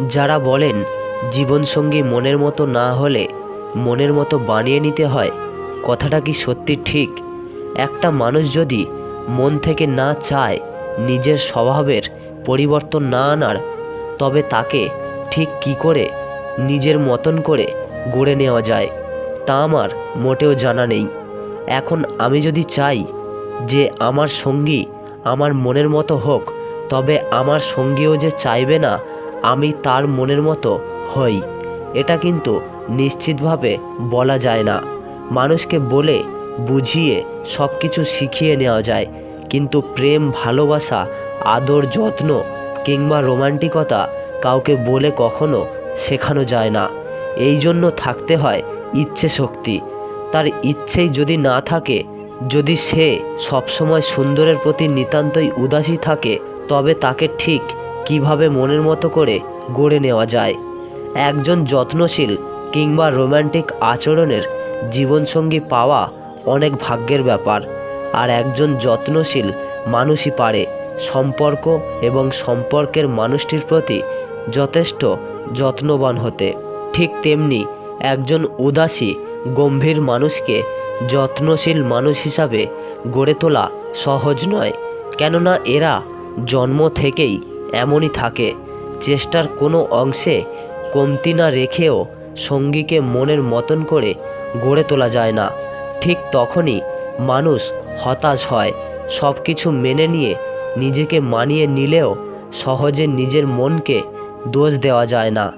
যারা বলেন, জীবনসঙ্গী মনের মতো না হলে মনের মতো বানিয়ে নিতে হয়, কথাটা কি সত্যি ঠিক? একটা মানুষ যদি মন থেকে না চায় নিজের স্বভাবের পরিবর্তন না আনার, তবে তাকে ঠিক কি করে, নিজের মতন করে গড়ে নেওয়া যায়, তা আমার মোটেও জানা নেই। এখন আমি যদি চাই যে আমার সঙ্গী আমার মনের মতো হোক, তবে আমার সঙ্গীও যে চাইবে না আমি তার মনের মতো হই। এটা কিন্তু নিশ্চিতভাবে বলা যায় না। মানুষকে বলে, বুঝিয়ে সব কিছু শিখিয়ে নেওয়া যায়। কিন্তু প্রেম, ভালোবাসা, আদর, যত্ন কিংবা রোমান্টিকতা কাউকে বলে কখনো শেখানো যায় না। এই জন্য থাকতে হয় ইচ্ছে শক্তি। তার ইচ্ছেই যদি না থাকে, যদি সে সবসময় সুন্দরের প্রতি নিতান্তই উদাসী থাকে, তবে তাকে ঠিক কীভাবে মনের মতো করে গড়ে নেওয়া যায়। একজন যত্নশীল কিংবা রোম্যান্টিক আচরণের জীবনসঙ্গী পাওয়া অনেক ভাগ্যের ব্যাপার। আর একজন যত্নশীল মানুষই পারে। সম্পর্ক এবং সম্পর্কের মানুষটির প্রতি যথেষ্ট যত্নবান হতে। ঠিক তেমনি একজন উদাসী, গম্ভীর মানুষকে যত্নশীল মানুষ হিসাবে গড়ে তোলা সহজ নয়। কেননা এরা জন্ম থেকেই এমনই থাকে। চেষ্টার কোনো অংশে কমতি না রেখেও সঙ্গীকে মনের মতন করে গড়ে তোলা যায় না। ঠিক তখনই মানুষ হতাশ হয়। সব কিছু মেনে নিয়ে নিজেকে মানিয়ে নিলেও সহজে নিজের মনকে দোষ দেওয়া যায় না।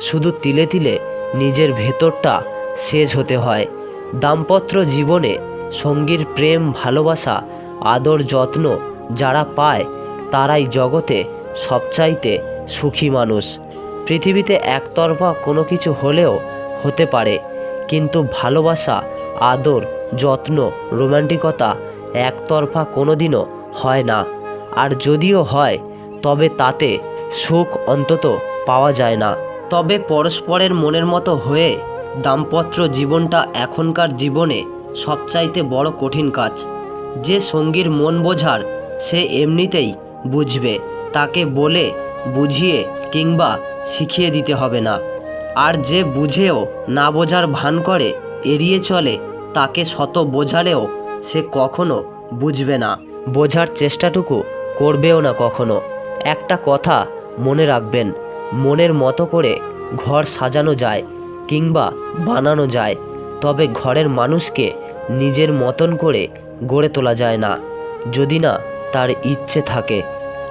শুধু তিলে তিলে নিজের ভেতরটা সেজ হতে হয়। দাম্পত্য জীবনে সঙ্গীর প্রেম, ভালোবাসা, আদর, যত্ন যারা পায়, তারাই জগতে সবচাইতে সুখী মানুষ। পৃথিবীতে একতরফা কোনো কিছু হলেও হতে পারে, কিন্তু ভালোবাসা, আদর, যত্ন, রোমান্টিকতা একতরফা কোনো দিনও হয় না। আর যদিও হয়, তবে তাতে সুখ অন্তত পাওয়া যায় না। তবে পরস্পরের মনের মতো হয়ে দাম্পত্য জীবনটা এখনকার জীবনে সবচাইতে বড় কঠিন কাজ। যে সঙ্গীর মন বোঝার সে এমনিতেই বুঝবে। তাকে বলে, বুঝিয়ে কিংবা শিখিয়ে দিতে হবে না। আর যে বুঝেও না বোঝার ভান করে, এড়িয়ে চলে, তাকে শত বোঝালেও সে কখনো বুঝবে না। বোঝার চেষ্টাটুকু করবেও না কখনো। একটা কথা মনে রাখবেন, মনের মতো করে ঘর সাজানো যায় কিংবা বানানো যায়, তবে ঘরের মানুষকে নিজের মতন করে গড়ে তোলা যায় না, যদি না তার ইচ্ছে থাকে।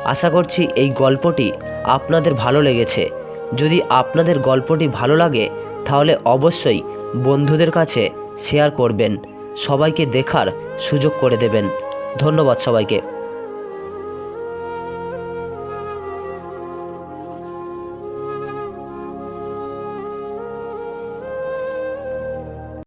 আশা করছি এই গল্পটি আপনাদের ভালো লেগেছে। যদি আপনাদের গল্পটি ভালো লাগে, তাহলে অবশ্যই বন্ধুদের কাছে শেয়ার করবেন। সবাইকে দেখার সুযোগ করে দেবেন। ধন্যবাদ সবাইকে।